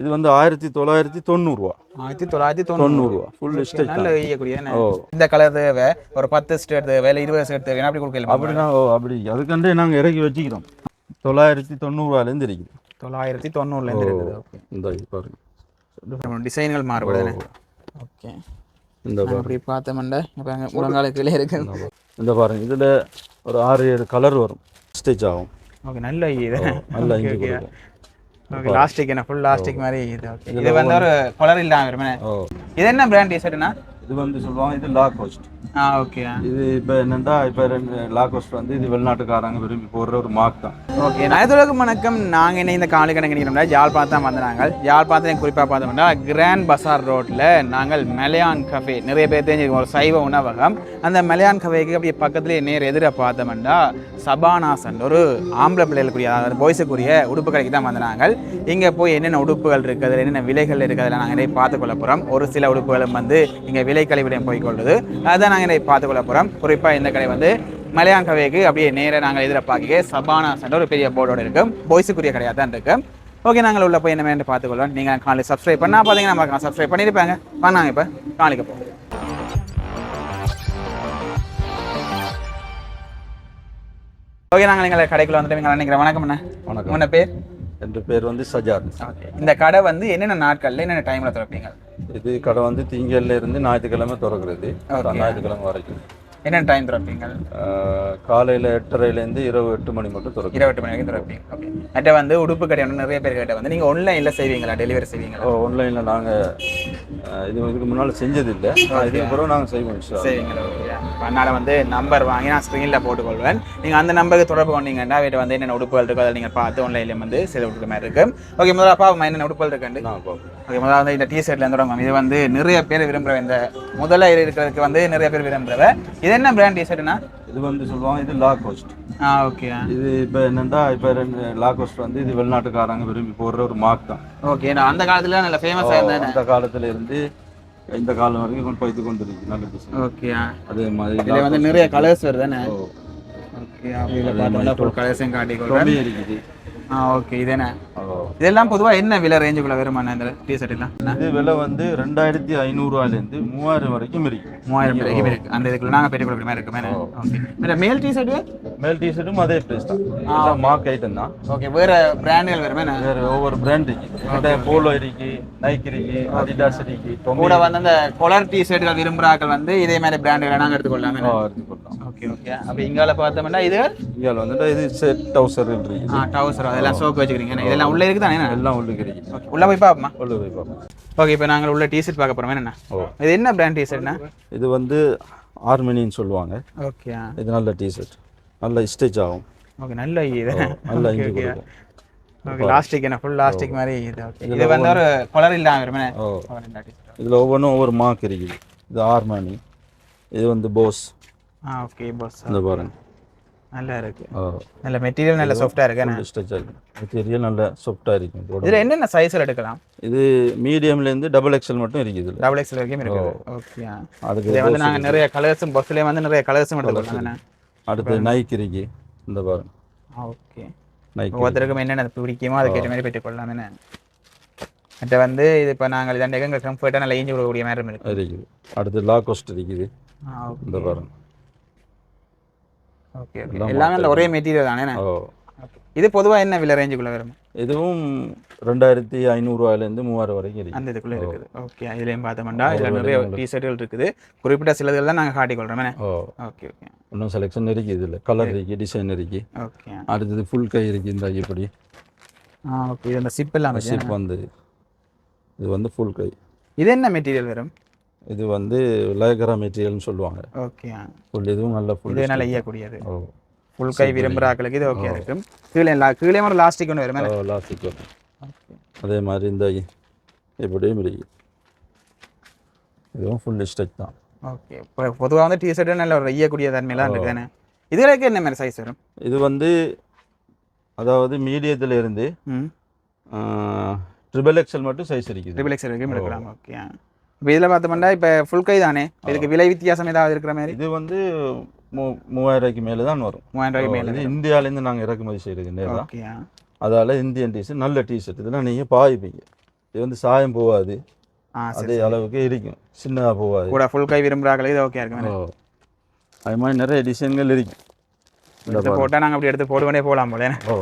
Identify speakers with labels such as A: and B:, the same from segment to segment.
A: இது வந்து ஆயிரத்தி தொள்ளாயிரத்தி தொண்ணூறுரூவா
B: ஆயிரத்தி தொள்ளாயிரத்தி தொண்ணூறு.
A: தொண்ணூறுரூவா ஃபுல் ஸ்டேஜ்
B: நல்ல ஈயக்கூடிய இந்த கலர் தேவை ஒரு பத்து ஸ்டேட் தேவை இல்லை இருபது ஸ்டேட் தேவை அப்படி கொடுக்கல
A: அப்படின்னா ஓ அப்படி. அதுக்கண்டே நாங்கள் இறக்கி வச்சுக்கிறோம். தொள்ளாயிரத்தி தொண்ணூறுவாலேருந்து இருக்குது.
B: தொள்ளாயிரத்தி தொண்ணூறுல இருந்து இருக்குது. ஓகே
A: இந்த பாருங்க.
B: டிசைன்கள் மாறுபடுது ஓகே
A: இந்த
B: அப்படி பார்த்தோம்னா இப்போ அங்கே முழங்கால கீழே இருக்கு.
A: இந்த பாருங்க. இதில் ஒரு ஆறு ஏழு கலர் வரும். ஸ்டிச் ஆகும்.
B: ஓகே நல்ல இது.
A: நல்ல
B: ஓகே லாஸ்டிக் என்ன ஃபுல் லாஸ்டிக் மாதிரி இது. ஓகே இது வந்து ஒரு கலர் இல்லாம வருமே
A: ஓ
B: இது என்ன பிராண்ட் டிஷர்ட்னா
A: இது வந்து சொல்லுவாங்க இது லா கோஸ்ட்
B: ஓகே
A: இது இப்போ என்னென்னா இப்போ லா கோஸ்ட் வந்து இது வெளிநாட்டுக்காரங்க விரும்பி போடுற ஒரு மார்க் தான்.
B: ஓகே நயத்துலகம் வணக்கம். நாங்கள் என்ன இந்த காலி கணக்கு யாழ்ப்பாணம் தான் வந்து நாங்கள் யாழ்ப்பாணத்தில் குறிப்பாக பார்த்தோம்னா கிராண்ட் பசார் ரோட்டில் நாங்கள் மலையான் கஃபே நிறைய பேர் தெரிஞ்சிருக்கோம் ஒரு சைவ உணவகம். அந்த மலையான் கஃபேக்கு அப்படியே பக்கத்துலேயே நேர் எதிர பார்த்தோம்னா சபானாசன் ஒரு ஆம்பளை பிள்ளைகளுக்குரிய அதாவது பாய்ஸுக்குரிய உடுப்பு கடைக்கு தான் வந்து நாங்கள் இங்கே போய் என்னென்ன உடுப்புகள் இருக்குது என்னென்ன விலைகள் இருக்குது அதில் நாங்கள் பார்த்து கொள்ள போகிறோம் ஒரு சில உடுப்புகளும் வந்து இங்கே விலை கழிவிடம் போய் கொள்ளுது அதான் நாங்கள் நிறைய பார்த்து கொள்ள போகிறோம் குறிப்பாக இந்த கடை வந்து மலையான் கவேக்கு அப்படியே நேராக நாங்கள் எதிர்பார்க்க சபானா சென்டர் ஒரு பெரிய போர்டோட இருக்கும் பாய்ஸுக்குரிய கடையாக தான் இருக்கு. ஓகே நாங்கள் உள்ள போய் என்ன பார்த்துக்கொள்ளலாம் நீங்கள் காலையில் சப்ஸ்கிரைப் பண்ணால் பார்த்தீங்கன்னா நம்ம சப்ஸ்கிரைப் பண்ணியிருப்பாங்க. பண்ணாங்க இப்போ காலைக்கு போவோம். ஓகே நாங்கள் எங்களை கடைக்குள்ள வந்துட்டு நீங்கள் நினைக்கிறேன் வணக்கம் அண்ணா.
A: வணக்கம்.
B: உங்களோட பேர்?
A: என்ற பேர் வந்து சஜாத்
B: இந்த கடை வந்து என்னென்ன நாட்கள்ல என்னென்ன டைமில் திறப்பீங்க?
A: இது கடை வந்து திங்கள்ல இருந்து ஞாயிற்றுக்கிழமை திறக்கிறது. ஞாயிற்றுக்கிழமை வரைக்கும்.
B: என்னென்ன டைம் திறப்பீங்க?
A: காலையில எட்டரைலேருந்து இரவு எட்டு மணி மட்டும் திறக்கும்
B: இருபத்தி மணி வரைக்கும் திறப்பீங்க. ஓகே மற்ற வந்து உடுப்பு கடை நிறைய பேர் கிட்ட வந்து நீங்கள் ஆன்லைனில் செய்வீங்களா? டெலிவரி செய்வீங்களா?
A: ஆன்லைனில் நாங்கள் இது இதுக்கு முன்னால் செஞ்சதில்லை. இதுக்கு பிறகு நாங்கள் செய்வோம்.
B: சரிங்களா அதனால் வந்து நம்பர் வாங்கி நான் ஸ்க்ரீனில் போட்டுக்கொள்வேன். நீங்கள் அந்த நம்பருக்கு தொடர்பு கொண்டீங்கன்னா வீட்டு வந்து என்னென்ன உடுப்புகள் இருக்கோ அதை நீங்கள் பார்த்து ஆன்லைனில் வந்து சில உடுப்பு மாதிரி இருக்கு. ஓகே முதல்ல அப்பா என்னென்ன உடுப்புகள் இருக்குண்டு? ஓகே முதல்ல வந்து இந்த டிஷர்ட்லேருந்து தொடங்கும் இது வந்து நிறைய பேர் விரும்புகிற இந்த முதல்ல இருக்கிறதுக்கு வந்து நிறைய பேர் விரும்புகிறவ இது என்ன பிராண்ட் டிஷர்ட்னா
A: இது வந்து சொல்லுவாங்க இது லா கோஸ்ட்
B: ஆ ஓகே
A: இது இப்போ என்னென்னா இப்போ ரெண்டு லா கோஸ்ட் வந்து இது வெளிநாட்டுக்காரங்க விரும்பி போடுற ஒரு மார்க் தான்.
B: ஓகே அந்த காலத்துல நல்ல ஃபேமஸாக இருந்தேன்?
A: அந்த காலத்துல இருந்து இந்த காலம் வரைக்கும் கொண்டு போய்த்து கொண்டு இருக்கு நல்ல டிசைன்
B: ஓகே
A: அதே மாதிரி
B: இதில் வந்து நிறைய கலர்ஸ் வருதானே? ஓகே அப்படி பார்த்தோம்னா ஃபுல் கலர்ஸையும்
A: கம்மி இருக்குது.
B: ஆ ஓகே இது என்ன
A: ஓ.
B: இதெல்லாம் பொதுவாக என்ன விலை ரேஞ்சுக்குள்ள வருமாண்ணா இந்த டிஷர்ட் எல்லாம்?
A: இது விலை வந்து ரெண்டாயிரத்தி ஐநூறுரூவாலேருந்து மூவாயிரம் வரைக்கும் இருக்கு.
B: மூவாயிரம் வரைக்கும் இருக்கு. அந்த இதுக்குள்ள நாங்கள் பெரிய கொடுக்குற மாதிரி இருக்குமே ஓகே. மேல் டிஷர்ட்டு
A: மேல் டிஷர்ட்டும் அதே ப்ரைஸ் தான். மார்க் ஐட்டம் தான்
B: ஓகே வேற பிராண்டுகள் வருமே
A: வேற ஒவ்வொரு பிராண்ட் இருக்கு. போலோ இருக்கு நைக் இருக்கு அடிடாஸ் இருக்கு
B: கூட வந்து அந்த கொலர் டிஷர்ட்டுகள் விரும்புகிறாக்கள் வந்து இதே மாதிரி பிராண்டுகளை நாங்கள் எடுத்துக்கொள்ளாமே
A: எடுத்துக்கொள்ளலாம்.
B: ஓகே ஓகே அப்போ இங்கால பார்த்தோம்னா இது?
A: இங்கே வந்துட்டு இது செட் டவுசர் இருக்கு
B: ஆ டவுசர் அதெல்லாம் சோக்கு வச்சுக்கிறீங்க. இதெல்லாம் உள்ளே இருக்குது தானே
A: எல்லாம் உள்ளுக்கு இருக்கு
B: ஓகே உள்ளே போய் பார்ப்போமா?
A: உள்ள போய் பார்ப்போம்.
B: ஓகே இப்போ நாங்கள் உள்ள டிஷர்ட் பார்க்க போகிறோம் என்ன
A: ஓ.
B: இது என்ன பிராண்ட் டிஷர்ட்னா
A: இது வந்து ஆர்மினின்னு சொல்லுவாங்க.
B: ஓகே
A: இது நல்ல டிஷர்ட் நல்ல ஸ்டிச் ஆகும்.
B: ஓகே நல்ல இது.
A: நல்ல இஞ்சி
B: லாஸ்டிக் என்ன? ஃபுல் லாஸ்டிக் மாதிரி இது. வந்து ஒரு கலர் இல்லாம
A: ஓ. இதில் ஒவ்வொன்றும் ஒவ்வொரு மார்க் இருக்குது. இது ஆர்மானி இது வந்து போஸ்
B: ஓகே பாஸ்
A: இந்த பாருங்க
B: நல்லா இருக்கு நல்ல மெட்டீரியல் நல்ல சாஃப்டா இருக்கு
A: ஸ்டிச் ஆகும் மெட்டீரியல் நல்ல சாஃப்டாக இருக்கும்.
B: இதுல என்னென்ன சைஸ்ல எடுக்கலாம்
A: இது மீடியம்லேருந்து டபுள் எக்ஸல் மட்டும் இருக்குது இதில்
B: டபுள் எக்ஸ்எல் வரைக்கும் இருக்குது ஓகே
A: அதுக்கு
B: இதே வந்து நாங்க நிறைய கலர்ஸும் பஸ்லயே வந்து நிறைய கலர்ஸும் எடுத்துக்கலாம்
A: அடுத்து நைக் இருக்கு இந்த பாருங்க
B: ஓகே
A: நைக்
B: ஒவ்வொருத்தருக்கும் என்னென்ன பிடிக்குமோ அதுக்கேற்ற மாதிரி பெற்றுக்கொள்ளலாம் என்ன மற்ற வந்து இது இப்போ நாங்கள் இதாண்ட எங்க கம்ஃபர்ட்டாக நல்லா ஈஞ்சி கொடுக்கக்கூடிய மாதிரி இருக்கு
A: இருக்குது அடுத்து லா கோஸ்ட் இருக்குது இந்த பாருங்க
B: ஓகே எல்லாமே ஒரே மெட்டீரியல் தானே. இது பொதுவா என்ன விலை ரேஞ்சுக்குள்ள வரும்?
A: இதுவும் ரெண்டாயிரத்தி ஐநூறுரூவாலேருந்து மூவாயிரம் வரைக்கும் இருக்கு.
B: அந்த இதுக்குள்ள இருக்குது. ஓகே இதுலேயும் பார்த்தோம்னா இதில் நிறைய டிஷர்ட்டுகள் இருக்குது. குறிப்பிட்ட சிலதுகள் தான் நாங்கள் காட்டிக்கொள்கிறோம்
A: ஓ.
B: ஓகே ஓகே
A: இன்னும் செலெக்ஷன் இருக்கு இதில். கலர் இருக்கு டிசைன் இருக்கு.
B: ஓகே
A: அடுத்தது ஃபுல் கை இருக்கு இந்த இப்படி.
B: ஆ ஓகே இது அந்த சிப் எல்லாம்
A: ஷிப் வந்து இது வந்து ஃபுல் கை.
B: இது என்ன மெட்டீரியல் வரும்?
A: இது வந்து லேகரா மெட்டீரியல்னு சொல்லுவாங்க.
B: ஓகே.
A: ஃபுல் இதுவும் நல்ல ஃபுல்
B: இது நல்லா ஈயக்கூடியது
A: ஓ.
B: ஃபுல் கை விரும்புகிறாக்களுக்கு இது ஓகே இருக்கும். கீழே கீழே ஒரு லாஸ்டிக் ஒன்று வரும்.
A: ஓ லாஸ்டிக் வரும்
B: ஓகே.
A: அதே மாதிரி இந்த இப்படியும் இருக்கு இதுவும் ஃபுல் ஸ்டெச் தான்.
B: ஓகே. இப்போ பொதுவாக வந்து டிஷர்ட்டு நல்ல ஒரு ஈயக்கூடிய தன்மையெல்லாம் இருக்குது தானே? இதுகளுக்கு என்ன மாதிரி சைஸ் வரும்?
A: இது வந்து அதாவது மீடியத்துல இருந்து ட்ரிபிள் எக்ஸல் மட்டும் சைஸ் இருக்குது
B: ட்ரிபிள் எக்ஸ் வரைக்கும் எடுக்கலாம். ஓகே. இப்போ இதில் பார்த்தோம்னா இப்போ ஃபுல் கை தானே? இதுக்கு விலை வித்தியாசம் ஏதாவது இருக்கிற மாதிரி?
A: இது வந்து மூ மூவாயிரம் ரூபாய்க்கு மேலே தான் வரும்.
B: மூவாயிரம் ரூபாய்க்கு மேலே
A: இந்தியாவிலேருந்து நாங்கள் இறக்குமதி செய்கிறது நேரம் அதால் இந்தியன் டிஷர்ட் நல்ல டிஷர்ட் இதெல்லாம் நீங்கள் பாய்ப்பீங்க இது வந்து சாயம் போகாது. அதே அளவுக்கு இருக்கும். சின்னதாக போகாது.
B: கூட ஃபுல் கை விரும்புகிறாங்களே இது ஓகே இருக்கும்.
A: அது மாதிரி நிறைய டிசைன்கள் இருக்கு.
B: எடுத்து போட்டால் நாங்கள் அப்படி எடுத்து போட்டுக்கொண்டே போகலாம் போல.
A: ஓ.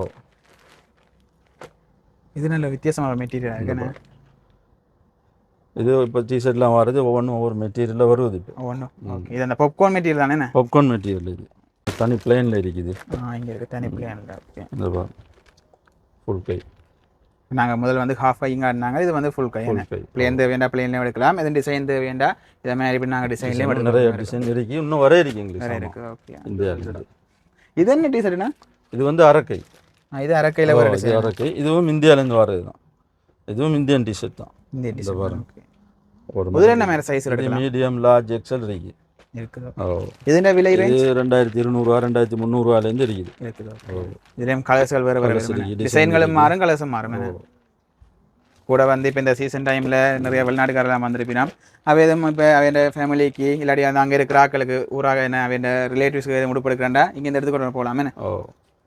B: இது நல்ல வித்தியாசமான மெட்டீரியல் இருக்குண்ணே
A: இது இப்போ டிஷர்ட்லாம் வர்றது ஒவ்வொன்றும் ஒவ்வொரு மெட்டீரியலில் வருது இப்போ.
B: ஒன்றும் ஓகே இது அந்த பாப்கார்ன் மெட்டீரியல் தானே
A: பாப்கார்ன் மெட்டீரியல் இது. தனி பிளேனில் இருக்குது.
B: இங்கே இருக்கு. தனி பிளேன் ஓகே
A: இந்த ஃபுல் கை.
B: நாங்கள் முதல்ல வந்து ஹாஃப் கை இங்கே ஆடினாங்க. இது வந்து ஃபுல் கை பிளேன் தேவையா பிளேன்லேயும் எடுக்கலாம். எதுவும் டிசைன் தேவையா இதை மாதிரி இப்படி நாங்கள் டிசைன்லேயும்
A: இன்னும் நிறைய டிசைன் இருக்கு. இன்னும் வர இருக்கு
B: நிறைய
A: எங்களுக்கு
B: இருக்கு. ஓகே
A: இந்தியாவில்
B: இது என்ன டிசைன்னா
A: இது வந்து அரக்கை.
B: இது அரக்கையில் வர
A: அரக்கை. இதுவும் இந்தியாவிலேருந்து வர்றது தான் இதுவும் இந்தியன் டிஷர்ட் தான்.
B: இந்த டிசைன்
A: பாருங்க. ஒரு
B: முதல்ல என்ன மாதிரி சைஸ் எடுக்கலாம்?
A: மீடியம் லார்ஜ் எக்ஸல் இருக்கு
B: இருக்குது. விலை
A: இருக்குது.
B: இருக்குது. இதுலேயும் கலர்ஸ்கள் வேறு டிசைன்களும் மாறும் கலர்ஸும் மாறும்? கூட வந்து இப்போ இந்த சீசன் டைமில் நிறைய வெளிநாட்டுக்காரெல்லாம் வந்திருப்பினா அவ எதுவும் இப்போ அவன் ஃபேமிலிக்கு இல்லாட்டி அந்த அங்கே இருக்கிற ஆட்களுக்கு ஊராக என்ன அவன் ரிலேட்டிவ்ஸ்க்கு எதுவும் உடுப்பு எடுக்கிறாண்டா இங்கே இந்த இடத்துக்கு கொண்டு போகலாமே
A: ஓ.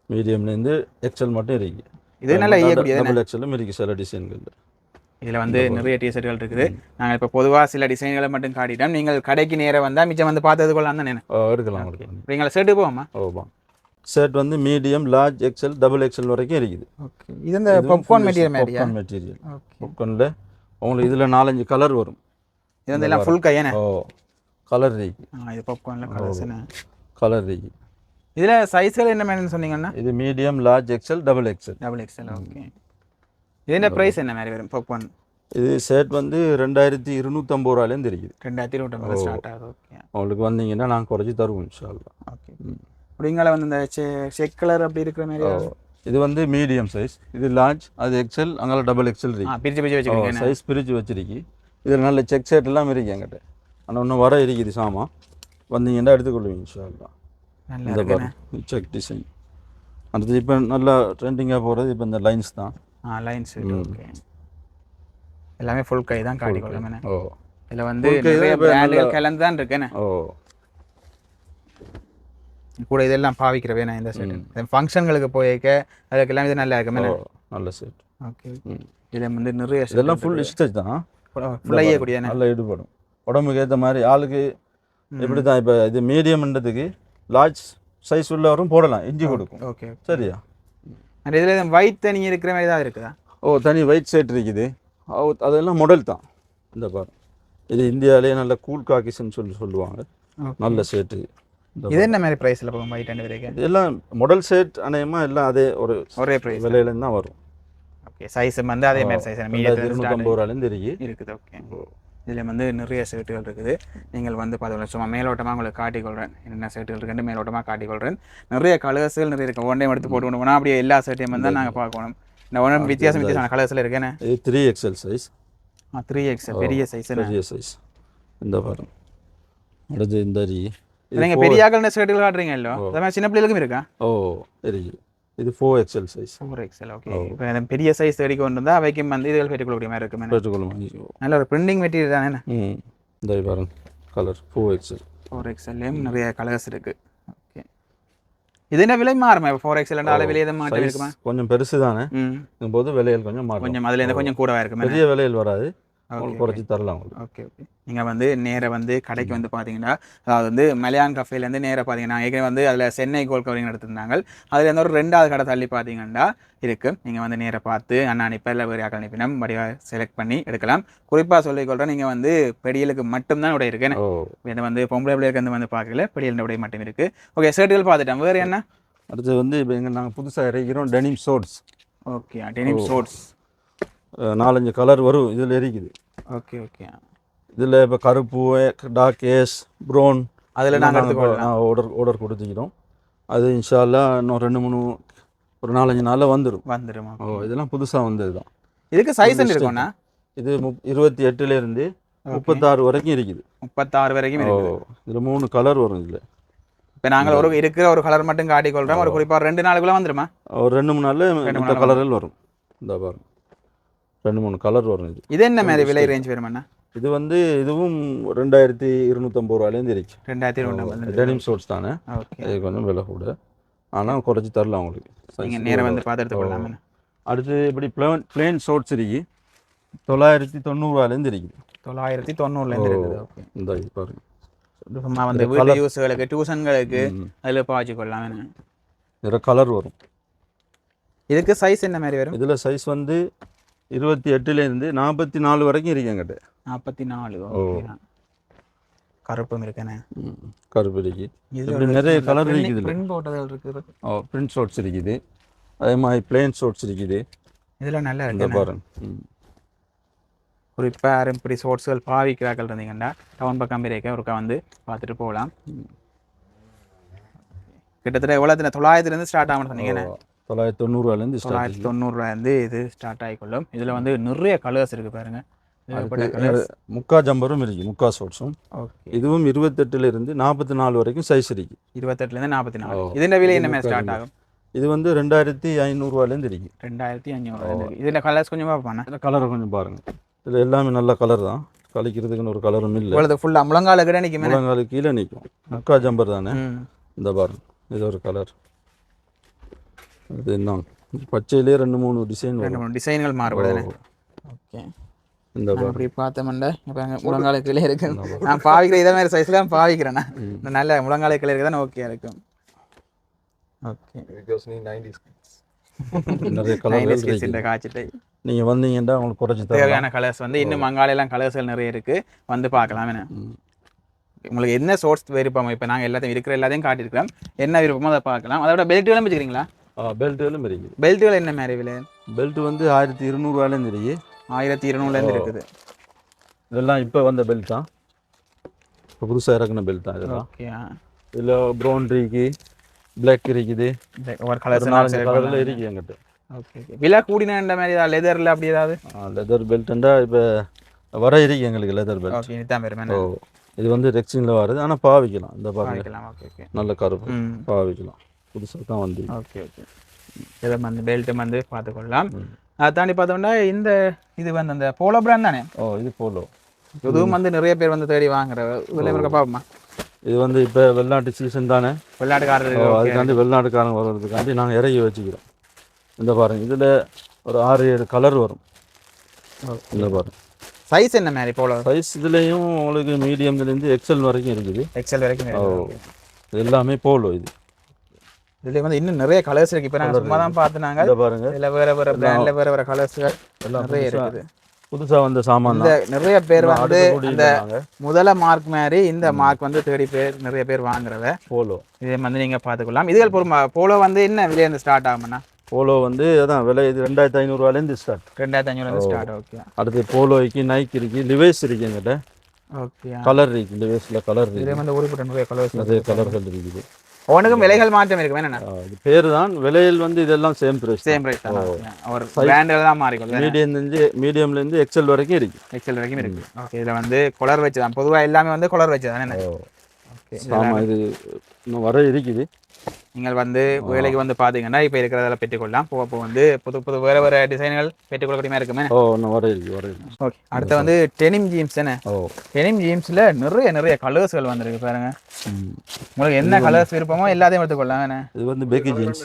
A: மீடியம்லேருந்து எக்ஸல் மட்டும் இருக்கு
B: இது நல்லா
A: டபுள் எக்ஸலும் இருக்கு சில டிசைன்கள்
B: இதில் வந்து நிறைய டிஷர்ட்கள் இருக்குது. நாங்கள் இப்போ பொதுவாக சில டிசைன்களை மட்டும் காட்டிட்டோம். நீங்கள் கடைக்கு நேராக வந்தால் மிச்சம் வந்து பார்த்தது கொள்ளலாம் தான் இப்போ எங்களை ஷர்ட்டு போவோமா?
A: ஓ ஷர்ட் வந்து medium large XL double XL வரைக்கும் இருக்குது.
B: ஓகே இது இந்த பாப்கார்ன் மெட்டீரியல்
A: பாப்கார்ன் மெட்டீரியல் பாப்கார்னில் உங்களுக்கு இதில் நாலஞ்சு கலர் வரும்.
B: இது வந்து எல்லாம் ஃபுல் கையானே?
A: ஓ கலர் இருக்கு.
B: ஆ இது பாப்கார்னில் கலர்ஸ்
A: கலர் இருக்கு.
B: இதில் சைஸ்கள் என்ன மாதிரி சொன்னீங்கன்னா?
A: இது medium large XL double XL
B: double XL okay இதுன்ற price என்ன மாதிரி வரும்? பாப்கார்ன்
A: இது ஷர்ட் வந்து ரெண்டாயிரத்தி இருநூற்றம்பது ரூபாலேருந்து இருக்குது
B: ரெண்டாயிரத்தி இருபத்தொம்பது ஸ்டார்ட் ஆகுது. ஓகே
A: உங்களுக்கு வந்தீங்கன்னா நாங்கள் குறைச்சி தருவோம் இன்ஷால்லா
B: ஓகே அப்படிங்களா வந்து இந்த செக் கலர் அப்படி இருக்கிற மாதிரி?
A: இது வந்து மீடியம் சைஸ் இது லார்ஜ் அது எக்ஸல் அங்கே டபுள் எக்ஸல்
B: ஆ
A: இருக்கு.
B: பிரிச்சு பிரிச்சு வச்சுக்கோங்க
A: சைஸ் பிரித்து வச்சிருக்கு. இதில் நல்ல செக் ஷர்ட் எல்லாம் இருக்கு என்கிட்ட. ஆனால் இன்னும் வர இருக்குது சாமான். வந்தீங்கன்னா எடுத்துக்கொள்ளுவீங்க இன்ஷால்லா இந்த செக் டிசைன் அடுத்து இப்போ நல்லா ட்ரெண்டிங்காக போகிறது இப்போ இந்த லைன்ஸ் தான்.
B: ஆ லைன்ஸ் ஓகே எல்லாமே ஃபுல் கை தான் காட்டிக்கொள்ளும்
A: ஓ.
B: இதில் வந்து நிறைய பிராண்டுகள் கலந்து தான் இருக்குண்ணே
A: ஓ.
B: கூட இதெல்லாம் பாவிக்கிற வேணாம் இந்த செட் ஃபங்க்ஷன்களுக்கு போயிருக்க அதுக்கெல்லாம் இது நல்லா இருக்குமே
A: நல்ல செட்
B: ஓகே இதில் வந்து நிறைய
A: இதெல்லாம் ஃபுல் ஸ்டேஜ் தான்.
B: ஃபுல்லாக செய்யக்கூடிய
A: நல்லா ஈடுபடும் உடம்புக்கு ஏற்ற மாதிரி ஆளுக்கு எப்படி தான் இப்போ இது மீடியம்ன்றதுக்கு லார்ஜ் சைஸ் உள்ளவரும் போடலாம் இஞ்சி கொடுக்கும்.
B: ஓகே
A: சரியா?
B: இதில் ஒயிட் தனி இருக்கிற மாதிரி தான் இருக்குதா?
A: ஓ தனி ஒயிட் ஷர்ட் இருக்குது. அதெல்லாம் மாடல் தான். இந்த பாரு இது இந்தியாவிலேயே நல்ல கூல் காக்கிஸ்ன்னு சொல்லி சொல்லுவாங்க. நல்ல ஷர்ட்டு
B: இது என்ன மாதிரி ப்ரைஸில் போகும் ஒயிட் அண்ட் வரைக்கும்
A: இதெல்லாம் மாடல் ஷர்ட் அநேகமாக எல்லாம் அதே ஒரு
B: ஒரே ப்ரைஸ்
A: விலையிலேருந்து தான் வரும்.
B: ஓகே சைஸ் வந்து அதே மாதிரி சைஸ்
A: இருநூத்தம்பது ரூபாலேருந்து இருக்கு.
B: இருக்குது. ஓகே இதில் வந்து நிறைய ஷர்ட்டுகள் இருக்குது. நீங்கள் வந்து பார்த்து சும்மா மேலோட்டமாக உங்களுக்கு காட்டிக்கொள்கிறேன். என்னென்ன ஷர்ட்டுகள் இருக்குன்னு மேலோட்டமாக காட்டிக்கொள்கிறேன். நிறைய கலர்ஸ்கள் நிறைய இருக்குது ஒன் டைம் எடுத்து போட்டு போனால் அப்படியே எல்லா ஷர்ட்டையும் வந்து நாங்கள் பார்க்கணும். இந்த ஒன்றும் வித்தியாசம் வித்தியாசமான கலர்ஸில் இருக்குன்னு
A: three XL size
B: three X பெரிய சைஸ்
A: பெரிய சைஸ் இந்த பாருங்க. அடுத்து இந்த
B: நீங்கள் பெரிய ஆக்கள் ஷர்ட்டுகள் காட்டுறீங்க இல்லோ சின்ன பிள்ளைகளுக்கும் இருக்கா?
A: ஓ இருக்கு இது four XL size
B: four XL okay இப்போ பெரிய சைஸ் தேடி கொண்டு வந்தால் அவைக்கும் வந்து இதுகள் பெற்றுக்கொள்ளக்கூடிய மாதிரி இருக்குமே.
A: பெற்றுக்கொள்ளும்.
B: நல்ல ஒரு பிரிண்டிங் மெட்டீரியல் தானே
A: ம். இந்த பாருங்க கலர் ஃபோர் எக்ஸல்
B: ஃபோர் எக்ஸ்எல்லையும் நிறைய கலர்ஸ் இருக்குது ஓகே இது என்ன விலை மாறுமா? இப்போ ஃபோர் எக்ஸ்எல் அளவு விலை எதுவும் மாற்றம் இருக்குமா?
A: கொஞ்சம் பெருசு தானே? போது விலைகள் கொஞ்சம் மாறும்.
B: கொஞ்சம் அதுல இருந்து கொஞ்சம் கூடவா இருக்குமே
A: பெரிய விலையில் வராது. உங்களுக்கு குறைச்சி தரலாம் உங்களுக்கு
B: ஓகே ஓகே. நீங்கள் வந்து நேராக வந்து கடைக்கு வந்து பார்த்தீங்கன்னா அதாவது வந்து மலையான் கஃபேலேருந்து நேராக பார்த்தீங்கன்னா ஏற்கனவே வந்து அதில் சென்னை கோல் கவரிங் எடுத்திருந்தாங்க அதில் இருந்து ஒரு ரெண்டாவது கடை தள்ளி பார்த்தீங்கன்னா இருக்குது நீங்கள் வந்து நேராக பார்த்து அண்ணா இல்லை வேறு ஆக்கள் அனுப்பினா வடிவாக செலக்ட் பண்ணி எடுக்கலாம். குறிப்பாக சொல்லிக்கொள்கிறேன் நீங்கள் வந்து பெடியலுக்கு மட்டும்தான் உடைய இருக்கு. இது வந்து பொம்பளை பிள்ளைகளுக்கு வந்து வந்து பார்க்கல பெடியல் உடைய மட்டும் இருக்குது ஓகே ஷர்ட்டுகள் பார்த்துட்டேன். வேறு என்ன?
A: அடுத்து வந்து இப்போ எங்கே நாங்கள் புதுசாக இறக்கிறோம் denim shorts
B: okay denim shorts
A: நாலஞ்சு கலர் வரும். இதில் இருக்குது
B: ஓகே ஓகே
A: இதில் இப்போ கருப்பு டார்க் ஏஸ் ப்ரௌன்
B: அதில் நாங்கள்
A: ஆர்டர் ஆர்டர் கொடுத்துக்கிறோம். அது இன்ஷால்லா இன்னும் ரெண்டு மூணு ஒரு நாலஞ்சு நாளில் வந்துடும்
B: வந்துடுமா
A: ஓ இதெல்லாம் புதுசாக வந்தது தான்
B: இதுக்கு சைஸ் இருக்கும்ண்ணா?
A: இது முப் இருபத்தி எட்டுலேருந்து முப்பத்தாறு வரைக்கும் இருக்குது.
B: முப்பத்தாறு வரைக்கும்
A: ஓ இதில் மூணு கலர் வரும் இதில்.
B: இப்போ நாங்கள் ஒரு இருக்கிற ஒரு கலர் மட்டும் காட்டிக்கொள்கிறோம் ஒரு குறிப்பாக ரெண்டு நாளுக்குள்ள வந்துருமா?
A: ஒரு ரெண்டு மூணு நாளில் இந்த கலரில் வரும். இந்த பாருங்க. ரெண்டு மூணு கலர் வரும் இது.
B: இது என்ன மாதிரி விலை ரேஞ்ச் வருமாண்ணா
A: இது வந்து இதுவும் ரெண்டாயிரத்தி இருநூத்தம்பது ரூபாயிலேருந்து இருக்கு
B: ரெண்டாயிரத்தி ரெண்டு
A: டெனிம் ஷோர்ட்ஸ் தானே? இது கொஞ்சம் விலை கூட. ஆனால் குறைச்சி தரலாம் உங்களுக்கு
B: நீங்கள் நேரா வந்து பார்த்து எடுத்துக்கொள்ளலாமே
A: அடுத்து இப்படி பிளேன் பிளேன் ஷோர்ட்ஸ் இருக்கு. தொள்ளாயிரத்தி தொண்ணூறுவாலேருந்து இருக்குது.
B: தொள்ளாயிரத்தி தொண்ணூறுலேருந்து இருக்குது
A: இந்த பாருங்க.
B: சும்மா வந்து வீட்டு யூஸ்களுக்கு டியூஷன்களுக்கு அதில் பாய்ச்சி கொள்ளலாம்
A: இதில் கலர் வரும்.
B: இதுக்கு சைஸ் என்ன மாதிரி வரும்?
A: இதில் சைஸ் வந்து இருபத்தி எட்டுலேருந்து நாற்பத்தி நாலு வரைக்கும் இருக்கு என்கிட்ட.
B: நாற்பத்தி நாலு கருப்பும் இருக்கேனே.
A: கருப்பு இருக்கு.
B: இதுல
A: நிறைய கலர் இருக்குது
B: பிரிண்ட் போட்டதில் இருக்குது.
A: ஓ பிரிண்ட் ஷோட்ஸ் இருக்குது. அதே மாதிரி பிளேன் ஷோட்ஸ் இருக்குது.
B: இதில் நல்லா இருக்கு
A: பாருங்க.
B: குறிப்பாக யாரும் இப்படி ஸ்போர்ட்ஸ்கள் பாவிக்கிறார்கள் இருந்தீங்கன்னா டவுன் பக்கம் இருக்க. ஒருக்கா வந்து பார்த்துட்டு போகலாம். கிட்டத்தட்ட எவ்வளோ தொள்ளாயிரத்துலேருந்து ஸ்டார்ட் ஆகணும் சொன்னீங்க
A: ஓ, தொள்ளாயிரத்தி தொண்ணூறுவாலேருந்து
B: தொள்ளாயிரத்தி தொண்ணூறுலேருந்து இது ஸ்டார்ட் ஆகிக்கொள்ளும். இதில் வந்து நிறைய கலர்ஸ் இருக்குது பாருங்க. ஏகப்பட்ட colours.
A: முக்கா ஜம்பரும் இருக்கு முக்கா ஷோட்ஸும் இதுவும் இருபத்தெட்டுல இருந்து நாற்பத்தி நாலு வரைக்கும் சைஸ் இருக்கு.
B: இருபத்தெட்டுலேருந்து நாற்பத்தி நாலு.
A: ஓ.
B: இதுன்ற விலை என்ன ஸ்டார்ட் ஆகும்?
A: இது வந்து ரெண்டாயிரத்தி ஐநூறுரூவாலேருந்து இருக்கு.
B: ரெண்டாயிரத்தி அஞ்சூறு இதில் கலர்ஸ் கொஞ்சம் பார்ப்பானே
A: இதில் கலரை கொஞ்சம் பாருங்க. இதில் எல்லாமே நல்ல கலர் தான். கழிக்கிறதுக்குன்னு ஒரு கலரும் இல்லை.
B: இவ்வளவு ஃபுல்லாக முழங்கால கிட்ட நிற்கும்
A: முழங்காலு கீழே நிற்கும் முக்கா ஜம்பர் தானே? இந்த பாருங்க. இது ஒரு கலர் இது இன்னும் பச்சையிலே ரெண்டு மூணு டிசைன்
B: ரெண்டு மூணு டிசைன்கள் மாறுபடுதுண்ணே ஓகே.
A: இந்த
B: அப்படி பார்த்தோம்னா இப்போ அங்கே முழங்கால கீழே இருக்கு. நான் பாவிக்கிற இதே மாதிரி சைஸில் தான் பாவிக்கிறேண்ணா இந்த நல்ல முழங்கால கீழே இருக்கு தான் ஓகே. இருக்கும் ஓகே
A: நிறைய
B: இந்த காய்ச்சிட்டு
A: நீங்கள் வந்தீங்கன்னா உங்களுக்கு குறைச்சி
B: தேவையான கலர்ஸ் வந்து இன்னும் மங்காலையெல்லாம் கலர்ஸ்கள் நிறைய இருக்கு. வந்து பார்க்கலாம் என்ன. உங்களுக்கு என்ன சோர்ஸ் விருப்பமோ இப்போ நாங்கள் எல்லாத்தையும் இருக்கிற எல்லாத்தையும் காட்டியிருக்கிறோம். என்ன விருப்பமோ அதை பார்க்கலாம். அதோட பெல்ட்டுகளும் வச்சுக்கிறீங்களா?
A: பெல்ட்டுகளும் இருக்குது.
B: பெல்ட்டுகள் என்ன மாதிரி விலை?
A: பெல்ட் வந்து ஆயிரத்தி இருநூறுவாலேருந்து இருக்கு
B: ஆயிரத்தி இருநூறுலேருந்து இருக்குது.
A: இதெல்லாம் இப்போ வந்த பெல்ட் தான் இப்போ புதுசாக இறக்குன பெல்ட் தான் இதெல்லாம் இதில் ப்ரௌன் இருக்குது பிளாக் இருக்குது.
B: ஒரு கலர்ஸ்
A: ஒரு நாலஞ்சு கலரில் இருக்கு என்கிட்ட.
B: Okay okay. விலை கூடின மாதிரி ஏதாவது லெதரில் அப்படி ஏதாவது?
A: லெதர் பெல்ட்டுண்டா இப்போ வர இருக்கு எங்களுக்கு லெதர் பெல்ட்
B: ஓகே இதுதான் பேர்
A: ஓ இது வந்து ரெக்ஸினில் வருது. ஆனால் பாவிக்கலாம். இந்த பாருங்க.
B: வாங்கிக்கலாம் ஓகே ஓகே.
A: நல்ல கருப்பு. பாவிக்கலாம். புதுசாக தான் வந்து
B: ஓகே ஓகே. இதை வந்து பெல்ட்டு வந்து பார்த்துக்கொள்ளலாம். அதை தாண்டி பார்த்தோம்னா இந்த இது வந்து அந்த போலோ பிராண்ட் தானே?
A: ஓ இது போலோ
B: இதுவும் வந்து நிறைய பேர் வந்து தேடி வாங்குற இருக்க பாப்போமா
A: இது வந்து இப்போ வெளிநாட்டு சீசன் தானே?
B: வெளிநாட்டுக்காரர்
A: அதுக்காண்டி வெளிநாட்டுக்காரங்க வர்றதுக்காண்டி நாங்கள் இறக்கி வச்சுக்கிறோம். இந்த பாருங்க இதில் ஒரு ஆறு ஏழு கலர் வரும். இந்த பாருங்க.
B: சைஸ் என்ன மாதிரி போலோ
A: சைஸ் இதுலேயும் உங்களுக்கு மீடியம்லேருந்து எக்ஸல் வரைக்கும் இருக்குது.
B: எக்ஸல் வரைக்கும்
A: எல்லாமே போலோ இது.
B: இதுல வந்து இன்னும் நிறைய கலர்ஸ் இருக்கு. இப்போ நாங்கள் சும்மா தான் பார்த்துனாங்க.
A: இந்த பாருங்க.
B: இதில் வேற வேற பிராண்ட்ல வேற வேற கலர்ஸ்கள்
A: எல்லாம்
B: நிறைய
A: புதுசா
B: இருக்குது.
A: புதுசாக வந்த சாமான்
B: இந்த நிறைய பேர் வந்து
A: நாங்கள்
B: முதல மார்க் மாதிரி இந்த மார்க் வந்து தேடி பேர் நிறைய பேர் வாங்குறவ
A: போலோ
B: இதை வந்து நீங்க பார்த்துக்கலாம். இதுகள் பொறுமா போலோ வந்து என்ன விலை வந்து ஸ்டார்ட் ஆகும்னா?
A: போலோ வந்து அதான் விலை இது ரெண்டாயிரத்தி ஐநூறுரூவாலேருந்து ஸ்டார்ட்
B: ரெண்டாயிரத்தி ஐநூறுலேருந்து ஸ்டார்ட் ஓகே
A: அடுத்து போலோய்க்கு நைக் இருக்கு லிவைஸ் இருக்கு எங்கிட்ட
B: ஓகே
A: கலர் இருக்கு லிவைஸில் கலர் இருக்கு.
B: வந்து ஒரு நிறைய கலர்ஸ்
A: நிறைய கலர்கள் இருக்குது.
B: ஒவ்வொன்றுக்கும் விலைகள் மாற்றம் இருக்கு.
A: இது பேர் தான் விலையில் வந்து இதெல்லாம் சேம் ப்ரைஸ்
B: சேம் ரைட் தான். ஒரு பிராண்டில் தான் மாறிக்கொள்ளும்
A: மீடியம்லேருந்து மீடியம்லேருந்து எக்ஸல் வரைக்கும் இருக்கு.
B: எக்ஸல் வரைக்கும் இருக்கு. ஓகே இதில் வந்து கொலர் வச்சு தான் பொதுவாக எல்லாமே வந்து கொலர் வச்சு தான் ஓகே
A: ஆமாம் இது இன்னும் வர இருக்குது.
B: நீங்கள் வந்து வேலைக்கு வந்து பார்த்தீங்கன்னா இப்போ இருக்கிறதெல்லாம் பெற்றுக்கொள்ளலாம். போக போக வந்து புது புது வேறு வேறு டிசைன்கள் பெற்றுக்கொள்ளக்கூடிய இருக்குமே.
A: ஓ
B: ஓகே அடுத்து வந்து டெனிம் ஜீன்ஸ் என்ன?
A: ஓ.
B: டெனிம் ஜீன்ஸில் நிறைய நிறைய கலர்ஸ்கள் வந்திருக்கு பாருங்க. உங்களுக்கு என்ன கலர்ஸ் விருப்பமோ எல்லாத்தையும் எடுத்துக்கொள்ளலாம்.
A: இது வந்து பேக்கி ஜீன்ஸ்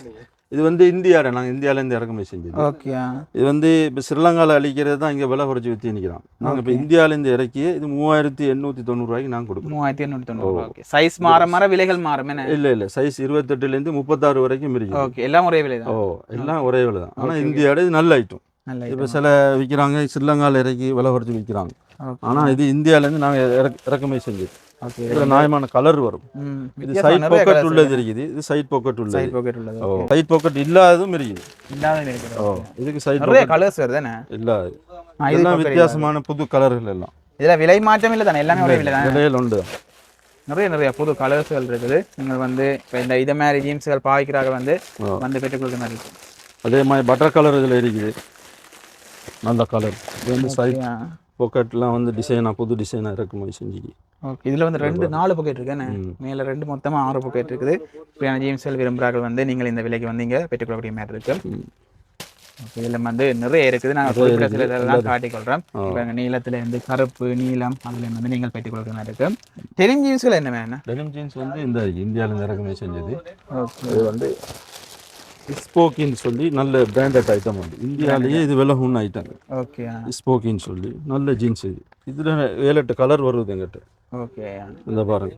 A: இது வந்து இந்தியாவில் நாங்கள் இந்தியாவிலேருந்து இறக்குமதி செஞ்சது.
B: ஓகே.
A: இது வந்து இப்போ ஸ்ரீலங்காவில் அழிக்கிறது தான் இங்கே விலை குறைச்சி விற்று நிற்கிறான் நாங்கள் இப்போ இந்தியாவிலேருந்து இறக்கி இது மூவாயிரத்தி எண்ணூற்றி தொண்ணூறுரூவாய்க்கு நாங்கள் கொடுப்போம்
B: மூவாயிரத்தி எண்ணூற்றி தொண்ணூறு ஓகே. சைஸ் மாற மாற விலைகள் மாறும்
A: இல்லை இல்லை. சைஸ் இருபத்தெட்டுலேருந்து முப்பத்தாறு வரைக்கும் இருக்கு
B: ஓகே. எல்லாம் ஒரே விலை
A: ஓ எல்லாம் ஒரே விலை தான் ஆனால் இந்தியாவில் இது நல்ல ஐட்டம் இப்போ சில விற்கிறாங்க ஸ்ரீலங்காவில் இறக்கி விலை குறைச்சி விற்கிறாங்க ஆனால் இது இந்தியாவிலேருந்து நாங்கள் இறக் இறக்குமதி செஞ்சது. இதில் நியாயமான கலர் வரும். இது சைட் பாக்கெட் உள்ளது இருக்குது. இது சைட் பாக்கெட் உள்ளது.
B: சைட் பாக்கெட் உள்ளது.
A: ஓ. சைட் பாக்கெட் இல்லாததும் இருக்குது.
B: இல்லாத இருக்குது.
A: ஓ. இதுக்கு சைட்
B: நிறைய கலர்ஸ் வருது இது
A: இதெல்லாம் வித்தியாசமான புது கலர்கள் எல்லாம்.
B: இதில் விலை மாற்றம் இல்லை தானே? எல்லாமே ஒரே விலை தான்?
A: விலையில் உண்டு.
B: நிறைய நிறைய புது கலர்ஸ்கள் இருக்குது. நீங்கள் வந்து இப்போ இந்த இதை மாதிரி ஜீன்ஸுகள் பாய்க்கிறாங்க வந்து. வந்து பெற்றுக்கொள்கிற மாதிரி
A: அதே மாதிரி பட்டர் கலர் இதில் இருக்குது. நல்ல கலர் இது வந்து சைட் பாக்கெட்லாம் வந்து டிசைனாக புது டிசைனாக இறக்குமதி செஞ்சுக்கு.
B: ஓகே இதில் வந்து ரெண்டு நாலு பாக்கெட் இருக்கு என்ன மேலே ரெண்டு மொத்தமாக ஆறு பாக்கெட் இருக்குது. இப்படியான ஜீன்ஸ்கள் விரும்புகிறார்கள் வந்து நீங்கள் இந்த விலைக்கு வந்து இங்கே பெற்றுக்கொள்ளக்கூடிய மாதிரி இருக்கு.
A: ம்.
B: ஓகே இதில் வந்து நிறைய இருக்குது. நாங்கள் குறிப்பிட்ட இதெல்லாம் காட்டிக்கொள்கிறோம் இப்போ நீளத்தில் இருந்து கருப்பு நீளம் அதில் வந்து நீங்கள் பெற்றுக்கொள்ளக்கூடிய மாதிரி இருக்கு. டெனிம் ஜீன்ஸ்கள் என்ன வேணும்?
A: டெனிம் ஜீன்ஸ் வந்து இந்த இந்தியாவிலேருந்து இறக்குமதி செஞ்சது. இது வந்து ஸ்போக்கின்னு சொல்லி நல்ல பிராண்டட் ஐட்டம் வந்து இந்தியாவிலேயே இது விலகுன்னு ஐட்டம்
B: ஓகே
A: ஸ்போக்கின்னு சொல்லி நல்ல ஜீன்ஸ் இது. இதில் ஏழு கலர் வருது எங்கிட்ட.
B: ஓகே
A: இந்த பாருங்க.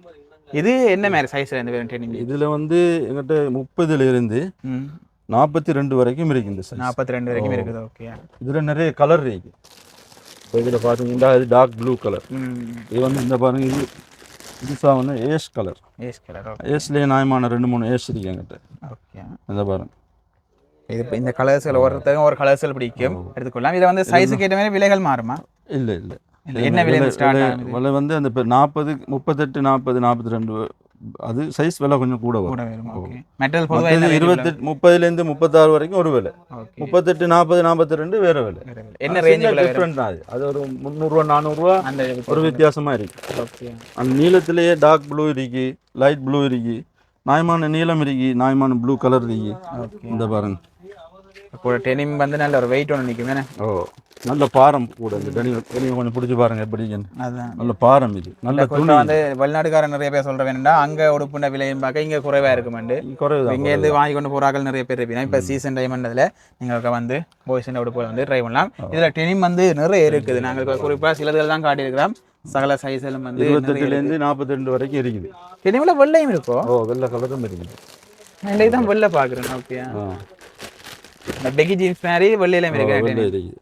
B: இது என்ன மாதிரி சைஸ்ல இந்த ட்ரெயினிங்
A: இதில் வந்து எங்கிட்ட முப்பதுல இருந்து
B: ம்.
A: நாற்பத்தி ரெண்டு வரைக்கும் இருக்கு இந்த சைஸ்
B: நாற்பத்தி ரெண்டு வரைக்கும் இருக்குது ஓகே
A: இதில் நிறைய கலர் இருக்கு. இப்போ இதில் பார்த்தீங்கன்னா இது டார்க் ப்ளூ கலர் இது வந்து இந்த பாருங்க இது புதுசாக வந்து ஏஷ் கலர்
B: ஏஸ் கலர்
A: ஏஸ்லேயே நியாயமான ரெண்டு மூணு ஏஷ் இருக்கு எங்கிட்ட
B: ஓகே
A: இந்த பாருங்க.
B: இது இப்போ இந்த கலர்ஸ்கள் ஒருத்தருக்கும் ஒரு கலர்ஸ்கள் பிடிக்கும். எடுத்துக்கொள்ளலாம். இதில் வந்து சைஸுக்கு ஏற்ற மாதிரி விலைகள் மாறுமா?
A: இல்லை இல்லை.
B: என்ன ஸ்டார்ட் ஆகுது?
A: விலை வந்து அந்த நாற்பது முப்பத்தெட்டு நாற்பது நாற்பத்தி ரெண்டு அது சைஸ் விலை கொஞ்சம் கூட வரும்.
B: மெட்டல்
A: இருபத்தெட்டு முப்பதுலேருந்து முப்பத்தாறு வரைக்கும் ஒரு விலை. முப்பத்தெட்டு நாற்பது நாற்பத்தி ரெண்டு வேற விலை.
B: என்ன வரும்
A: டிஃப்ரெண்ட் அது. அது ஒரு முந்நூறுரூவா நானூறுரூவா
B: அந்த
A: ஒரு வித்தியாசமா இருக்கு. அந்த நீளத்திலேயே டார்க் ப்ளூ இருக்கு லைட் ப்ளூ இருக்கு நியாயமான நீளம் இருக்கு நியாயமான ப்ளூ கலர் இருக்கு. இந்த பாருங்க.
B: கூட டெனிம் வந்து நல்ல ஒரு வெயிட் ஒன்று நிற்கும் தானே
A: ஓ நல்ல பாரம் கூட இந்த டெனிம் கொஞ்சம் பிடிச்சி பாருங்க எப்படின்னு
B: அதுதான்
A: நல்ல பாரம் இது நல்ல துணி
B: வந்து வெளிநாட்டுக்காரன் நிறைய பேர் சொல்ற வேணும்டா அங்க உடுப்புண்ட விலையும் பார்க்க இங்க குறைவா இருக்குமெண்டு
A: குறைவுதான்
B: இங்க இருந்து வாங்கி கொண்டு போறார்கள் நிறைய பேர் இருப்பீங்க இப்போ சீசன் டைம்ன்றதுல நீங்க வந்து பாய்ஸ் உடுப்புகள் வந்து ட்ரை பண்ணலாம் இதுல டெனிம் வந்து நிறைய இருக்குது நாங்கள் குறிப்பா சிலதுகள் தான் காட்டியிருக்கிறோம் சகல சைஸ்களும் வந்து
A: இருபத்தெட்டுலேருந்து நாற்பத்தி ரெண்டு வரைக்கும் இருக்குது
B: டெனிம்ல வெள்ளையும் இருக்கும்
A: ஓ வெள்ளை கலரும் இருக்குது
B: இன்னைக்கு தான் வெள்ளை பாக்குறேன் ஓகே பெகி ஜீன்ஸ் மாதிரி வெள்ளையிலும் இருக்கு.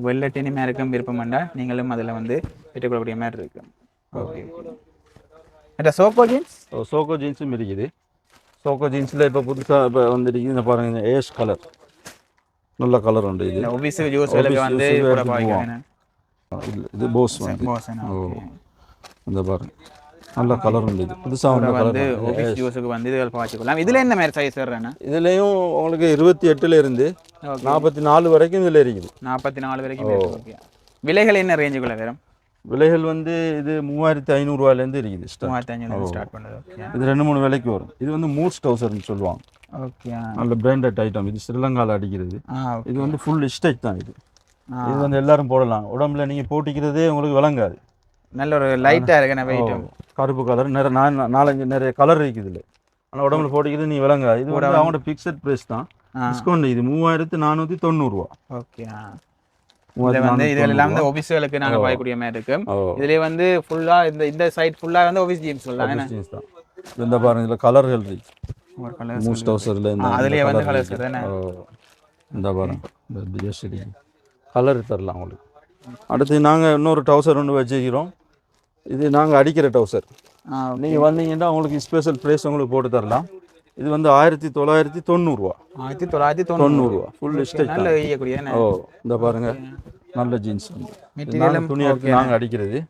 A: வெள்ளை
B: டெனிம் இருக்கும் விருப்பம்ண்டா நீங்களும் அதில் வந்து பெற்றுக்கொள்ளக்கூடிய மாதிரி இருக்கு. ஓகே. ஓகே சோப்போ ஜீன்ஸ்
A: ஓ சோக்கோ ஜீன்ஸும் இருக்குது. சோக்கோ ஜீன்ஸில் இப்போ புதுசாக இப்போ வந்துருக்கு. இந்த பாருங்க ஏஷ் கலர் நல்ல கலர் உண்டு இது.
B: ஜூஸ்களுக்கு
A: Office
B: வந்து
A: இது- போஸ் வந்து. இந்த பாருங்க. நல்ல கலர் இது புதுசாக வந்த
B: வந்து ஜூஸுக்கு வந்து இதுகள் பாய்ச்சிக்கலாம் இதுல என்ன மாதிரி சைஸ் வர்றேன்னா
A: இதுலேயும் உங்களுக்கு இருபத்தி எட்டுல இருந்து. நாற்பத்தி நாலு வரைக்கும் இதில் இருக்குது.
B: நாற்பத்தி நாலு வரைக்கும் விலைகள் என்ன ரேஞ்சுக்குள்ள வரும்?
A: விலைகள் வந்து இது மூவாயிரத்தி ஐநூறுரூவாலேருந்து இருக்குது.
B: மூவாயிரத்தி அஞ்சூறு ஸ்டார்ட் பண்ணுறது. ஓகே
A: இது ரெண்டு மூணு விலைக்கு வரும். இது வந்து மூஸ் டவுசர்னு சொல்லுவாங்க.
B: ஓகே
A: நல்ல பிராண்டட் ஐட்டம் இது ஸ்ரீலங்காவில் அடிக்கிறது. இது வந்து ஃபுல் ஸ்டேஜ் தான் இது. இது வந்து எல்லாரும் போடலாம். உடம்புல நீங்கள் போட்டிக்கிறதே உங்களுக்கு விளங்காது.
B: நல்ல ஒரு லைட்டாக இருக்கு வெயிட்
A: கருப்பு கலர் நிறைய நாலஞ்சு நிறைய கலர் இருக்குது இதில். ஆனால் உடம்புல போட்டிக்கிறது நீ விளங்காது. இது வந்து அவங்களோட ஃபிக்ஸட் ப்ரைஸ் தான். டிஸ்கவுண்ட் இது மூவாயிரத்து நானூற்றி தொண்ணூறுரூவா
B: ஓகே இதில் வந்து இதில் எல்லாம் வந்து ஒபிஸ்களுக்கு நாங்கள் பாய்க்கூடிய மாதிரி இருக்கு. இதுலேயே வந்து ஃபுல்லா இந்த இந்த சைட் ஃபுல்லா வந்து ஒபிஸ் ஜீன்ஸ் சொல்லலாம்
A: இந்த பாருங்க இதில் கலர்கள்
B: ஒரு கலர்
A: மூஸ் டவுசரில் இந்த
B: அதுலயே வந்து
A: இருக்கு.
B: தானே?
A: இந்த பாருங்க இந்த கலர் தரலாம் உங்களுக்கு. அடுத்து நாங்கள் இன்னொரு டவுசர் ஒன்று வச்சுக்கிறோம் இது நாங்கள் அடிக்கிற டவுசர் நீங்கள் வந்தீங்கன்னா உங்களுக்கு ஸ்பெஷல் ப்ரைஸ் உங்களுக்கு போட்டு தரலாம். இது வந்து ஆயிரத்தி தொள்ளாயிரத்தி தொண்ணூறுரூவா
B: ஆயிரத்தி தொள்ளாயிரத்தி தொண்ணூறு.
A: தொண்ணூறுரூவா ஃபுல் ஸ்டேஜ்
B: நல்ல
A: ஓ இந்த பாருங்க. நல்ல ஜீன்ஸ் துணி எடுத்து நாங்கள் அடிக்கிறது.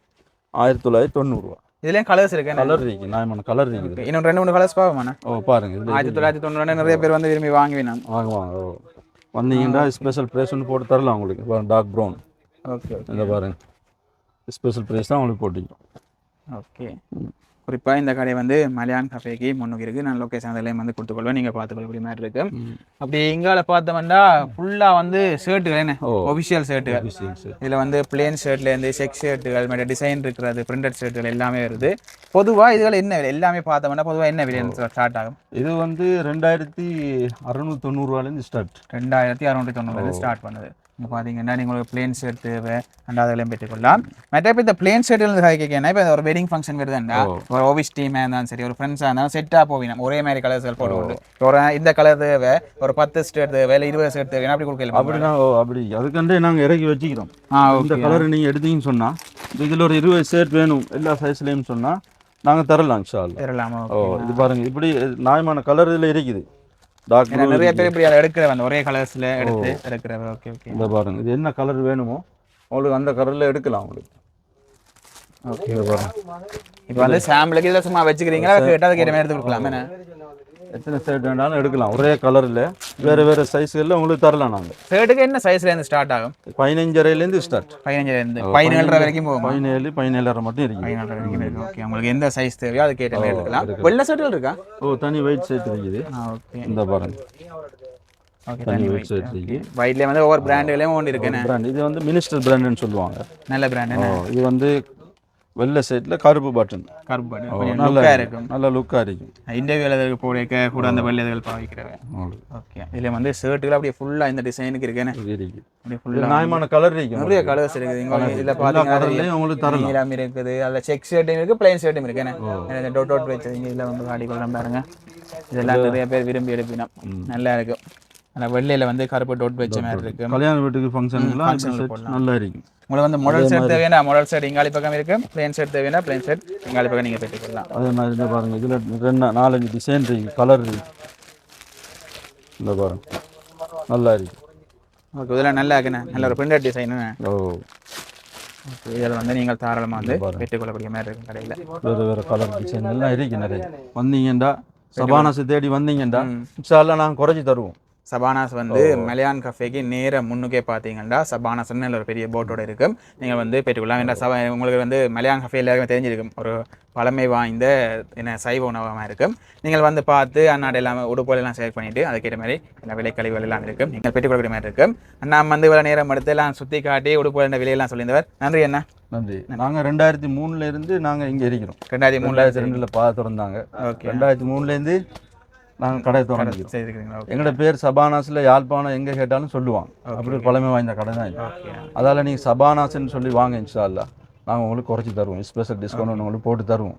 A: ஆயிரத்தி தொள்ளாயிரத்தி தொண்ணூறுரூவா
B: இதுலேயும் கலர்ஸ் இருக்கு
A: கலர் இருக்கு. நியாயமான கலர் இருக்குது.
B: இன்னும் ரெண்டு மூணு கலர்ஸ் பார்ப்போம்ண்ணா
A: ஓ பாருங்க.
B: ஆயிரத்தி தொள்ளாயிரத்தி தொண்ணூறு நிறைய பேர் வந்து விரும்பி வாங்குவேன்
A: வாங்க வாங்க ஓ. வந்தீங்கன்னா ஸ்பெஷல் ப்ரைஸ் ஒன்று போட்டு தரலாம் உங்களுக்கு. Dark brown
B: okay.
A: இந்த பாருங்க. ஸ்பெஷல் ப்ரைஸ் தான் உங்களுக்கு போட்டிக்கிறோம்
B: ஓகே குறிப்பாக இந்த கடை வந்து மலையான் கஃபேக்கு முன்னுக்கு இருக்குது நான் லொக்கேஷன் அதிலையும் வந்து கொடுத்துக்கொள்வேன். நீங்கள் பார்த்துக்கொள்ளக்கூடிய மாதிரி இருக்கு. அப்படி இங்கால பார்த்தோம்னா ஃபுல்லாக வந்து ஷர்ட்டுகள் என்ன. ஒஃபிஷியல் ஷர்ட்டுகள். இதில் வந்து பிளேன் ஷர்ட்லேருந்து செக் ஷர்ட்டுகள் மற்ற டிசைன் இருக்கிறது பிரிண்டட் ஷர்ட்டுகள் எல்லாமே வருது. பொதுவாக இதுகள் என்ன விலை? எல்லாமே பார்த்தோம்னா பொதுவாக என்ன விலை ஸ்டார்ட் ஆகும்?
A: இது வந்து ரெண்டாயிரத்தி அறுநூத்தி தொண்ணூறுவாலேருந்து ஸ்டார்ட்
B: ரெண்டாயிரத்தி அறுநூற்றி தொண்ணூறு ஸ்டார்ட் பண்ணுது. இங்கே பார்த்தீங்கன்னா நீங்கள் ஒரு பிளேன் ஷர்ட் தேவை ரெண்டாவதுலையும் பெற்றுக்கொள்ளலாம். மற்ற இப்போ இந்த பிளேன் ஷர்ட் இருந்து கேட்கணும் இப்போ ஒரு வெட்டிங் ஃபங்க்ஷன் வருதுண்டா ஒரு ஓவிஸ் டீமாக இருந்தாலும் சரி ஒரு ஃப்ரெண்ட்ஸாக இருந்தாலும் செட்டாக போவினோம் ஒரே மாதிரி கலர்ஸ்கள் போட்டு ஒரு இந்த கலர் தேவை ஒரு பத்து ஸ்டேட் தேவை இல்லை இருபது ஸ்டேட் தேவை அப்படி கொடுக்கலாம்.
A: அப்படின்னா ஓ அப்படி. அதுக்கண்டே நாங்கள் இறக்கி வச்சுக்கிறோம். இந்த கலர் நீங்கள் எடுத்தீங்கன்னு சொன்னால் இதில் ஒரு இருபது ஷர்ட் வேணும் எல்லா சைஸ்லேயும் சொன்னால் நாங்கள் தரலாம் இன்ஷா அல்லாஹ்.
B: பெறலாமா
A: ஓ இது பாருங்க இப்படி நியாயமான கலர் இதில் இருக்குது.
B: நிறைய பேர் இப்படி அதை எடுக்கிறவங்க ஒரே கலர்ஸில் எடுத்து எடுக்கிறவ ஓகே ஓகே
A: இந்த பாருங்க. இது என்ன கலர் வேணுமோ உங்களுக்கு அந்த கலரில் எடுக்கலாம் உங்களுக்கு
B: ஓகே
A: பாருங்க.
B: இப்போ வந்து சாம்பிளுக்கு இதில் சும்மா வச்சுக்கிறீங்களா? கேட்டால் அதுக்கு மாதிரி எடுத்து கொடுக்கலாம். என்ன?
A: எத்தனை ஷர்ட் வேணாலும் எடுக்கலாம். ஒரே கலரில் வேறு வேறு சைஸ்களில் உங்களுக்கு தரலாம் நாங்கள்
B: ஷர்ட்டுக்கு என்ன சைஸ்லேருந்து ஸ்டார்ட் ஆகும்?
A: பதினஞ்சரைலேருந்து ஸ்டார்ட்
B: பதினஞ்சுலேருந்து பதினேழு வரைக்கும் போகும்?
A: பதினேழு பதினேழரை மட்டும் இருக்குது
B: பதினாலு வரைக்கும் இருக்கு. ஓகே உங்களுக்கு எந்த சைஸ் தேவையோ அது கேட்ட எடுக்கலாம். வெள்ளை ஷர்ட்டுகள் இருக்கா?
A: ஓ தனி ஒயிட் ஷர்ட் இருக்குது.
B: ஓகே
A: இந்த பாருங்க.
B: ஓகே
A: தனி ஒயிட் ஷர்ட் இருக்குது.
B: ஒயிட்லேயே வந்து ஒவ்வொரு பிராண்டுகளையும் ஒன்று இருக்குண்ணே
A: பிராண்ட் இது வந்து மினிஸ்டர் பிராண்டுன்னு சொல்லுவாங்க.
B: நல்ல பிராண்ட்
A: இது வந்து வெள்ளை சைடில் கருப்பு பட்டன்
B: கருப்பு கொஞ்சம்
A: நல்லா இருக்கும்
B: இருக்கும்.
A: நல்ல லுக்காக இருக்கும்.
B: இன்டர்வியூவில் எதுக்கு போடைக்க கூட அந்த வெள்ளைகள் பாவிக்கிறவன்.
A: உங்களுக்கு
B: ஓகே இதில் வந்து ஷர்ட்டுகள் அப்படியே ஃபுல்லாக இந்த டிசைனுக்கு இருக்கேன்னு. அப்படியே ஃபுல்லாக
A: நியாயமான கலர் இருக்கு.
B: நிறைய கலர்ஸ் இருக்குது. இங்கே இதில் பார்த்தீங்கன்னா
A: உங்களுக்கு தரலாம்.
B: நீலம் இருக்குது. அதில் செக் ஷர்ட்டும் இருக்குது பிளைன் ஷர்ட்டும் இருக்குண்ணே இந்த டோட் டோட் வச்சு இதில் வந்து காடி கொள்ளும் பாருங்க. இதெல்லாம் நிறைய பேர் விரும்பி எடுப்பினோம். நல்லா இருக்கும். ஆனால் வெள்ளையில் வந்து கருப்பு டோட் வச்ச மாதிரி இருக்கு.
A: கல்யாண வீட்டுக்கு ஃபங்க்ஷனுக்குலாம். நல்லா இருக்கும்
B: உங்களுக்கு வந்து மாடல் செட் தேவையான மாடல் செட் இங்காலி பக்கம் இருக்கு. பிளைன் செட் தேவையான பிளைன் செட் இங்காலி பக்கம் நீங்கள் பெற்றுக்கொள்ளலாம்
A: அதே மாதிரி இந்த பாருங்க இதில் ரெண்டு நாலஞ்சு டிசைன் இருக்கு. கலர் இருக்கு. இந்த பாருங்க. நல்லா இருக்கு.
B: ஓகே இதெல்லாம் நல்லா இருக்குண்ணே. நல்ல ஒரு பிரிண்டட் டிசைனு
A: ஓ.
B: இதில் வந்து நீங்கள் தாராளமாக வந்து பெற்றுக்கொள்ளக்கூடிய மாதிரி இருக்கும் கடையில்.
A: வேறு வேறு கலர் டிசைன் எல்லாம் இருக்கு நிறைய. வந்தீங்கண்டா சபானாசை தேடி வந்தீங்கண்டா இன்ஷால்லாம் நாங்கள் குறைச்சி தருவோம்.
B: சபானாஸ் வந்து மலையான் கஃபேக்கு நேர முன்னுக்கே பார்த்தீங்கன்னா சபானாஸ்னு ஒரு பெரிய போட்டோட இருக்கும். நீங்கள் வந்து பெற்றுக்கொள்ளலாம். ஏன்னா சபா உங்களுக்கு வந்து மலையான் கஃபே எல்லாருமே தெரிஞ்சிருக்கும். ஒரு பழமை வாய்ந்த என்ன சைவ உணவகமாக இருக்கும். நீங்கள் வந்து பார்த்து அந்நாடு எல்லாமே உடுப்புகள் எல்லாம் செலக்ட் பண்ணிட்டு அதுக்கேற்ற மாதிரி எல்லா விலைக்கழிவுகள் எல்லாம் இருக்கும். நீங்கள் பெற்றுக்கொள்ளக்கூடிய மாதிரி இருக்கும். நாம் வந்து இவ்வளோ நேரம் எடுத்து எல்லாம் சுற்றி காட்டி உடுப்புகள் விலையெல்லாம் சொல்லியிருந்தவர். நன்றி அண்ணா.
A: நன்றி. நாங்கள் ரெண்டாயிரத்தி மூணுல இருந்து நாங்கள் இங்கே இருக்கிறோம்.
B: ரெண்டாயிரத்தி மூணில்
A: ரெண்டாயிரத்தி ரெண்டில் பா திறந்தாங்க.
B: ஓகே.
A: ரெண்டாயிரத்தி மூணுலேருந்து நாங்கள் கடை
B: ஓகே
A: எங்களோட பேர் சபானாஸில் யாழ்ப்பாணம் எங்கே கேட்டாலும் சொல்லுவாங்க. அப்படி பழமை வாய்ந்த கடை தான் இது. அதால் நீங்கள் சபானாஸ்ன்னு சொல்லி வாங்க இன்ஷா அல்லா நாங்கள் உங்களுக்கு குறைச்சி தருவோம். ஸ்பெஷல் டிஸ்கவுண்ட் உங்களுக்கு போட்டு தருவோம்.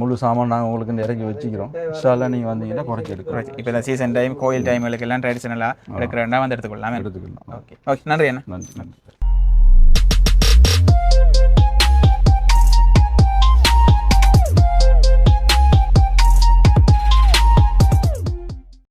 A: முழு சாமான் நாங்கள் உங்களுக்கு இறக்கி வச்சுக்கிறோம். இன்ஷா அல்லா நீங்கள் வந்தீங்கன்னா குறைச்சி எடுக்கிறோம்
B: இப்போ இந்த சீசன் டைம் கோயில் டைம்களுக்கு எல்லாம் ட்ரெடிஷனலாக எடுக்கிறேன்னா வந்து எடுத்துக்கொள்ளலாம்?
A: எடுத்துக்கலாம்.
B: ஓகே ஓகே நன்றி அண்ணா.
A: நன்றி நன்றி.